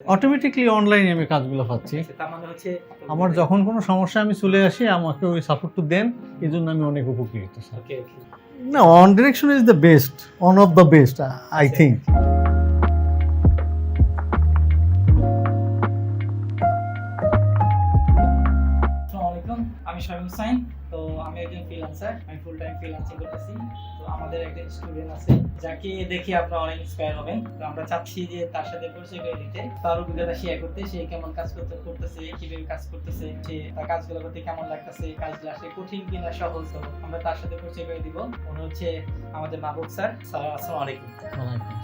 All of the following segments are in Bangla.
অটোমেটিকলি অনলাইনে আমি কাজগুলো পাচ্ছি। আচ্ছা, মানে আমার যখন কোনো সমস্যা আমি চলে আসি আমাকে ওই সাপোর্টটা দেন এই জন্য আমি অনেক উপকৃত না on direction is the best one of the best I think আমি শামিম হুসাইন তো আমি একজন ফ্রিল্যান্সার আমি ফুল টাইম ফ্রিল্যান্সিং করতেছি। তো আমাদের একটা স্টুডেন্ট আছে যাকে দেখে আপনারা অনেক ইন্সপায়ার হবেন। তো আমরা চাচ্ছি যে তার সাথে পরিচয় করে দিতে তার অভিজ্ঞতা শেয়ার করতে সে কেমন কাজ করতে করতেছে কীভাবে কাজ করতেছে সে তার কাজগুলো করতে কেমন লাগতেছে কাজগুলো আসলে কঠিন কিনা সহজ তো আমরা তার সাথে পরিচয় করে দিব। উনি হচ্ছে আমাদের মাহবুব স্যার। স্যার আসসালামু আলাইকুম।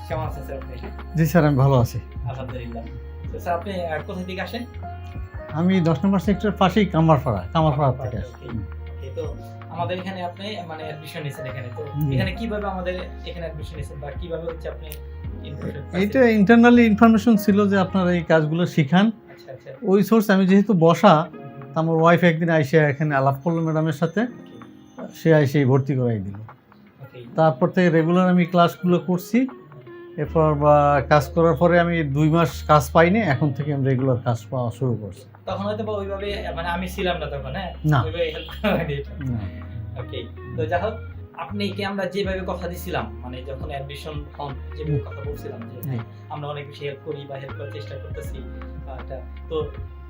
কেমন আছেন স্যার আপনি? জি স্যার আমি ভালো আছি। আলহামদুলিল্লাহ। তো স্যার আপনি কোথা থেকে আসেন? আমি দশ নম্বর সেক্টরের পাশেই কামারপাড়া কামারপাড়া থেকে আসি তো আমাদের এখানে আপনি মানে অ্যাডমিশন নিয়েছেন এখানে। তো এখানে কীভাবে আমাদের এখানে অ্যাডমিশন নিয়েছেন বা কীভাবে হচ্ছে আপনি এইটা ইন্টারনালি ইনফরমেশন ছিল যে আপনারা এই কাজগুলো শিখান। আচ্ছা আচ্ছা। ওই সোর্স আমি যেহেতু বসা আমার ওয়াইফ একদিন আইসে এখানে আলাপ করল ম্যাডামের সাথে। সে আইসে ভর্তি করাই দিল। তারপর থেকে রেগুলার আমি ক্লাসগুলো করছি। এরপর বা কাজ করার পরে আমি দুই মাস কাজ পাইনি এখন থেকে আমি রেগুলার কাজ পাওয়া শুরু করছি। তখন হয়তো বা ওইভাবে মানে আমি ছিলাম না তখন হ্যাঁ? ওইভাবে হেল্প ওকে তো যাই হোক আপনি কি আমরা যেভাবে কথা দিছিলাম মানে যখন অ্যাডমিশন হন যেভাবে কথা বলছিলাম যে আমরা অনেক বেশি হেল্প করি বা হেল্প করার চেষ্টা করতেছি তো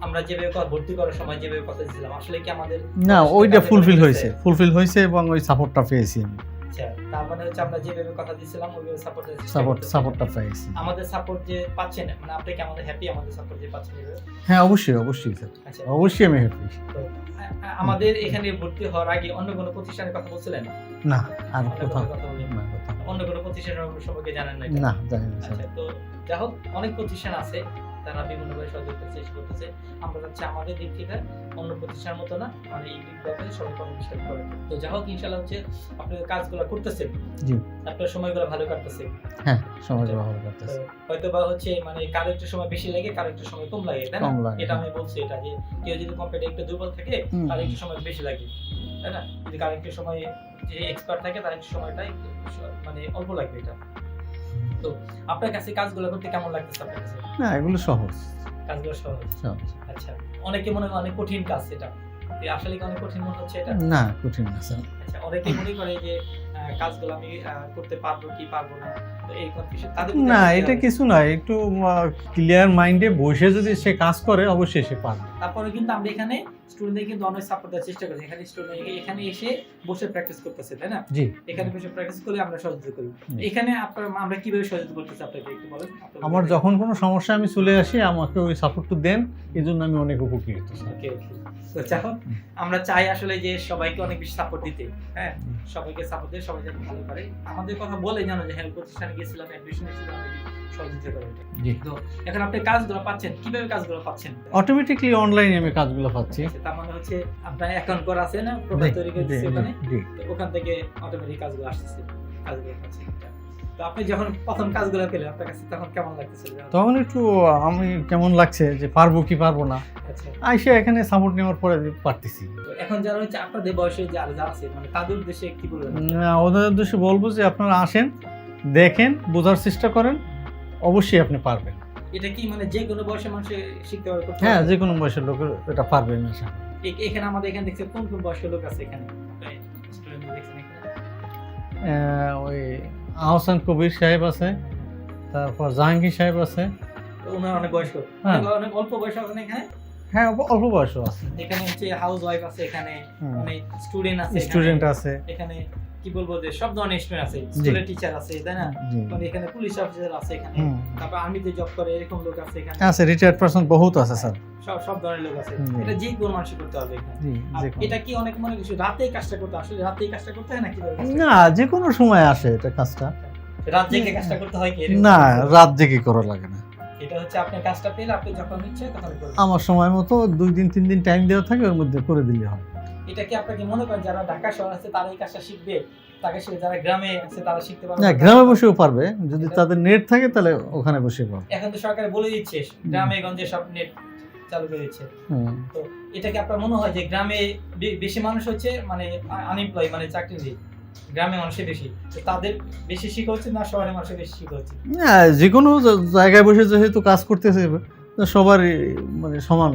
আমরা যেভাবে কথা ভর্তি করার সময় যেভাবে কথা দিছিলাম আসলে কি আমাদের না ওইটা ফুলফিল হয়েছে? ফুলফিল হয়েছে এবং ওই সাপোর্টটা পেয়েছি আমি। আচ্ছা তার মানে হচ্ছে আমরা যেভাবে কথা দিছিলাম ওইভাবে সাপোর্ট সাপোর্ট সাপোর্টটা পেয়েছি আমাদের সাপোর্ট যে পাচ্ছেন মানে আপনি কি আমাদের হ্যাপি আমাদের সাপোর্ট যে পাচ্ছেন হ্যাঁ অবশ্যই অবশ্যই স্যার আচ্ছা। অবশ্যই আমি হ্যাপি আমাদের এখানে ভর্তি হওয়ার আগে অন্য কোনো প্রতিষ্ঠানের কথা বলছিলেন না? আর কোথাও অন্য কোনো প্রতিষ্ঠানের সম্পর্কে জানেন না না জানি না আচ্ছা তো যাই হোক অনেক প্রতিষ্ঠান আছে। তারা বিভিন্নভাবে সহযোগিতা চেষ্টা করতেছে। আমরা চাচ্ছি আমাদের দিক থেকে অন্য প্রতিষ্ঠানের মতো না মানে এই দিকগুলোতে সবাই অনেক করে। তো যাই হোক ইনশাল্লাহ হচ্ছে আপনি কাজগুলো করতেছেন। জি। আপনার সময়গুলো ভালো কাটতেছে। হ্যাঁ সমাজ ভালো করতেছে হয়তো বা হচ্ছে মানে কারও একটু সময় বেশি লাগে কারও একটু সময় কম লাগে তাই না? এটা। আমি বলছি এটা যে কেউ যদি কম্পিউটার একটু দুর্বল থাকে। তার একটু সময় বেশি লাগে তাই না? যদি কারও একটু সময় যে এক্সপার্ট থাকে তার একটু সময়টা মানে অল্প লাগবে এটা। তো আপনার কাছে কাজগুলো করতে কেমন লাগতেছে আপনার কাছে? না এগুলো সহজ। কাজগুলো সহজ? আচ্ছা অনেকে মনে হয় অনেক কঠিন কাজ এটা। তো আসলে অনেক কঠিন মনে হচ্ছে এটা? না কঠিন না স্যার। আচ্ছা অনেকে মনে করে যে কাজগুলো আমি করতে পারব কি পারব না না এটা কিছু না একটু ক্লিয়ার মাইন্ডে বসে যদি সে কাজ করে অবশ্যই সে পারবে। তারপরে কিন্তু আমরা এখানে স্টুডেন্টদের কিন্তু অনেক সাপোর্ট দেওয়ার চেষ্টা করছি। এখানে স্টুডেন্ট এখানে এসে বসে প্র্যাকটিস করতেছে তাই না? জি। এখানে বসে প্র্যাকটিস করে আমরা সহযোগিতা করি। এখানে আপনার আমরা কীভাবে সহযোগিতা করতেছি আপনাকে একটু বলেন? আমার যখন কোনো সমস্যা আমি চলে আসি আমাকে ওই সাপোর্টটা দেন এই জন্য আমি অনেক উপকৃত। ওকে ওকে তো চাও আমরা চাই আসলে যে সবাইকে অনেক বেশি সাপোর্ট দিতে হ্যাঁ? সবাইকে সাপোর্ট দিয়ে সবাই যেন ভালো করে আমাদের কথা বলে জানো যে হেল্প প্রতিষ্ঠানে গেছিলাম অ্যাডমিশন নিয়েছিলাম সহযোগিতা করে জি। তো এখন আপনি কাজগুলো পাচ্ছেন কীভাবে কাজগুলো পাচ্ছেন? অটোমেটিকলি অনলাইনে আমি কাজগুলো পাচ্ছি। আচ্ছা, তার মানে হচ্ছে আপনার অ্যাকাউন্ট করা আছে না প্রোফাইল তৈরি করে দিচ্ছে ওখানে? তো ওখান থেকে অটোমেটিক কাজগুলো আসতেছে কাজগুলো পাচ্ছেন তো আপনি যখন প্রথম কাজগুলো পেলেন আপনার কাছে তখন কেমন লাগতেছিল তখন একটু আমি কেমন লাগছে যে পারব কি পারব না? আচ্ছা। আইসে এখানে সাপোর্ট নেওয়ার পরে পারতেছি। এখন যারা হচ্ছে আপনাদের বয়সে যারা যারা আছে মানে তাদের উদ্দেশ্যে কি বলবেন? না, ওদের উদ্দেশ্যে বলব যে আপনারা আসেন দেখেন বোঝার চেষ্টা করেন অবশ্যই আপনি পারবেন। এটা কি মানে যে কোনো বয়সের মানুষে শিখতে পারবে হ্যাঁ যে কোনো বয়সের লোক এটা পারবে আশা এখানে আমাদের এখানে দেখছে কোন কোন বয়সের লোক আছে এখানে? ওই আহসান কবির সাহেব আছে তারপর জাহাঙ্গীর সাহেব আছে। ওনার অনেক বয়স্ক। হ্যাঁ। অনেক- অনেক অল্প বয়স আছে এখানে? হ্যাঁ অল্প- বয়সও আছে। এখানে হচ্ছে হাউস ওয়াইফ আছে এখানে মানে স্টুডেন্ট আছে স্টুডেন্ট আছে। এখানে কি বলব যে সব ধরনের স্টুডেন্ট আছে। স্কুলের টিচার আছে তাই না? মানে এখানে পুলিশ অফিসার আছে এখানে। তারপর আর্মিতে জব করে এরকম লোক আছে এখানে। আছে রিটায়ার্ড পার্সন বহুত আছে স্যার সব সব ধরনের লোক আছে। এটা যে কোনো মানুষ করতে হবে এটা কি অনেক মনে কিছু রাতেই কাজটা করতে? আসলে রাতেই কাজটা করতে হয় নাকি না যে কোনো সময় আসে এটা কাজটা। রাত জেগে কাজটা করতে হয় কি? না রাত জেগে করা লাগে না। এটা হচ্ছে আপনি কাজটা পেলে আপনি যখন ইচ্ছে তখন করবেন। আমার সময় মতো দুই দিন তিন দিন টাইম দেওয়া থাকে ওর মধ্যে করে দিলে হয় এটা কি আপনাকে মনে করেন যারা ঢাকা শহর আছে তারা এই কাজটা শিখবে? তাকে সে যারা গ্রামে আছে তারা শিখতে পারবে? না গ্রামে বসেও পারবে। যদি তাদের নেট থাকে তাহলে ওখানে বসে পারবে। এখন তো সরকার বলে দিচ্ছে গ্রামে গঞ্জে সব নেট চালু করে দিচ্ছে। তো এটা কি আপনার মনে হয় যে গ্রামে বেশি মানুষ হচ্ছে মানে আনএমপ্লয় মানে চাকরি নেই গ্রামের মানুষের বেশি। তাদের বেশি শিখা হচ্ছে না শহরের মানুষের বেশি শিখা হচ্ছে? না যে কোনো জায়গায় বসে যেহেতু কাজ করতেছে সবারই মানে সমান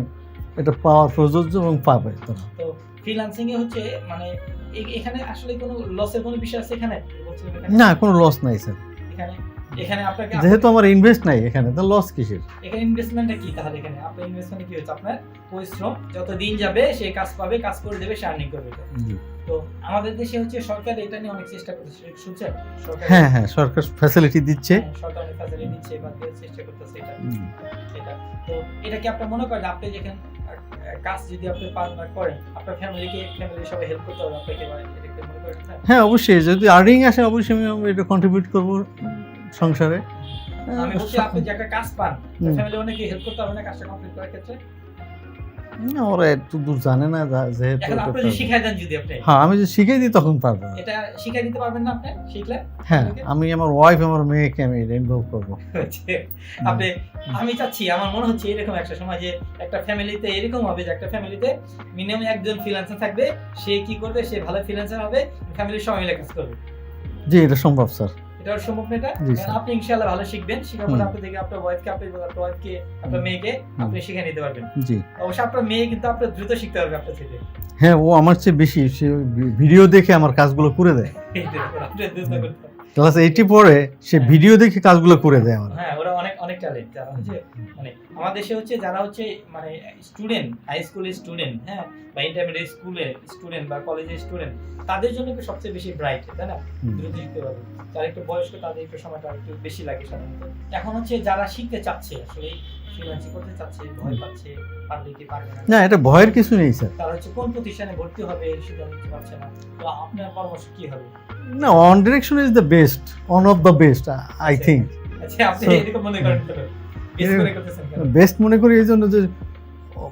এটা পাওয়া প্রযোজ্য এবং পাবে তারা তো ফ্রিল্যান্সিং এ হচ্ছে মানে এখানে আসলে কোনো লসের কোনো বিষয় আছে এখানে- না কোনো লস নাই স্যার এখানে এখানে আপনাকে যেহেতু আমার ইনভেস্ট নাই এখানে তো লস কিসের? এখানে ইনভেস্টমেন্টটা কি তাহলে এখানে? আপনার ইনভেস্টমেন্ট কি হচ্ছে? আপনার পরিশ্রম যত দিন যাবে সে কাজ পাবে কাজ করে দেবে সে আর্নিং করবে। জি। তো আমাদের দেশে হচ্ছে সরকার এটা নিয়ে অনেক চেষ্টা করতেছে শুনছেন? সরকার হ্যাঁ হ্যাঁ সরকার ফ্যাসিলিটি দিচ্ছে। হ্যাঁ, সরকার ফ্যাসিলিটি দিচ্ছে বা দেওয়ার চেষ্টা করতেছে এটা। এটা। তো এটা কি আপনার মনে করেন আপনি যেখানে কাজ যদি আপনি পার্টনার করেন আপনার ফ্যামিলিকে ফ্যামিলি সবাই হেল্প করতে হবে আপনাকে? হ্যাঁ অবশ্যই। যদি আর্নিং আসে অবশ্যই আমি এটা কন্ট্রিবিউট করব সংসারে। আমি বলছি আপনি যে একটা কাজ পান ফ্যামিলি অনেকে হেল্প করতে হবে না কাজটা কমপ্লিট করার ক্ষেত্রে। ওরা একটু দূর জানে না যেহেতু আপনি যদি শিখাই দেন যদি আপনি। হ্যাঁ আমি যদি শিখিয়ে দিই তখন পারব এটা শিখাই দিতে পারবেন না আপনি? শিখলে? হ্যাঁ আমি আমার ওয়াইফ আমার মেয়েকে আমি ইনভলভ করব। আপনি আমি চাচ্ছি আমার মনে হচ্ছে এরকম একটা সময় যে একটা ফ্যামিলিতে এরকম হবে যে একটা ফ্যামিলিতে মিনিমাম একজন ফ্রিল্যান্সার থাকবে সে কি করবে? সে ভালো ফ্রিল্যান্সার হবে ফ্যামিলির সবাই মিলে কাজ করবে। জি এটা সম্ভব স্যার। এটা সম্ভব না। আপনি ইনশাআল্লাহ ভালো শিখবেন। শেখার পরে আপনি দেখে আপনার ওয়াইফকে আপনি আপনার ওয়াইফকে আপনার মেয়েকে আপনি শিখে নিতে পারবেন। জি। অবশ্য আপনার মেয়ে কিন্তু আপনার দ্রুত শিখতে পারবে আপনার থেকে। হ্যাঁ ও আমার চেয়ে বেশি সে ভিডিও দেখে আমার কাজগুলো করে দেয়। ক্লাস এইটি পরে সে হ্যাঁ। ভিডিও দেখে কাজগুলো করে দেয় আমার। হ্যাঁ ওরা অনেক অনেক ট্যালেন্ট যারা হচ্ছে মানে আমার দেশে হচ্ছে যারা হচ্ছে মানে স্টুডেন্ট হাই স্কুলের স্টুডেন্ট হ্যাঁ বা ইন্টারমিডিয়েট স্কুলের স্টুডেন্ট বা কলেজের স্টুডেন্ট তাদের জন্য একটু সবচেয়ে বেশি ব্রাইট তাই না। দ্রুত শিখতে পারবে। যারা একটু বয়স্ক তাদের একটু সময়টা একটু বেশি লাগে সাধারণত। এখন হচ্ছে যারা শিখতে চাচ্ছে আসলে না? না এটা ভয়ের কিছু নেই স্যার। তারা হচ্ছে কোন প্রতিষ্ঠানে ভর্তি হবে নিতে পারছে না। তো আপনার পরামর্শ কি হবে? না on direction is the best one of the best I think আচ্ছা আপনি এরকম মনে করেন করে? বেস্ট মনে এই জন্য যে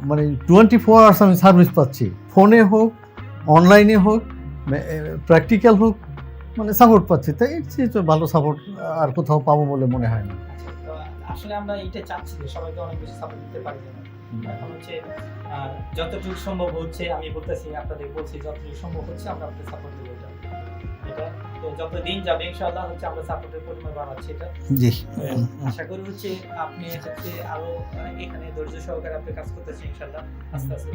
মানে টোয়েন্টি ফোর আওয়ার্স আমি সার্ভিস পাচ্ছি। ফোনে হোক অনলাইনে হোক প্র্যাকটিক্যাল হোক মানে সাপোর্ট পাচ্ছি। তাই এর তো ভালো সাপোর্ট আর কোথাও পাবো বলে মনে হয় না। আচ্ছা, আসলে আমরা এইটা চাচ্ছি যে সবাইকে অনেক বেশি সাপোর্ট দিতে পারি এখন হচ্ছে যতটুকু সম্ভব হচ্ছে আমি বলতেছি আপনাদের বলছি যতটুকু সম্ভব হচ্ছে আমরা আপনাদের সাপোর্ট দেবো এটা। এটা যত দিন যাবে ইনশাআল্লাহ হচ্ছে আমরা সাপোর্টের পরিমাণ বাড়াচ্ছি এটা। জি। আশা করি হচ্ছে আপনি হচ্ছে আরও এখানে ধৈর্য সহকারে আপনি কাজ করতেছেন ইনশাআল্লাহ। আস্তে আস্তে।